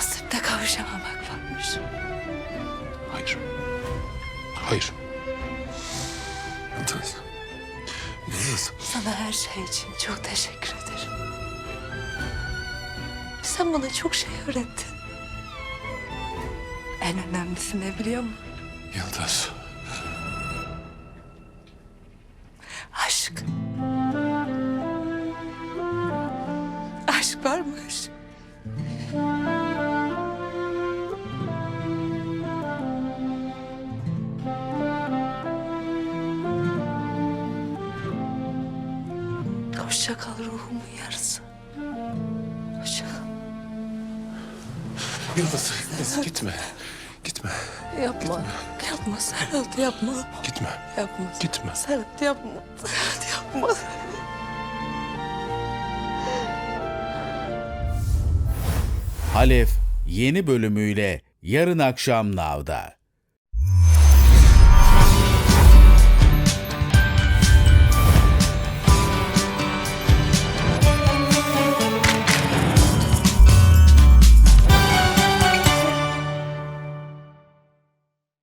Nasip de kavuşamamak varmış. Hayır. Hayır. Naz. Naz. Sana her şey için çok teşekkür ederim. Sen bana çok şey öğrettin. En önemlisi ne biliyor musun? Yıldız. Aşk. Aşk var varmış. Hoşça kal ruhumun yarısı. Hoşça kal. Yıldız, Yıldız gitme. Gitme. Yapma. Yapma Serhat yapma. Gitme. Yapma. Gitme. Serhat yapma. Serhat yapma. Halef yeni bölümüyle yarın akşam Nav'da.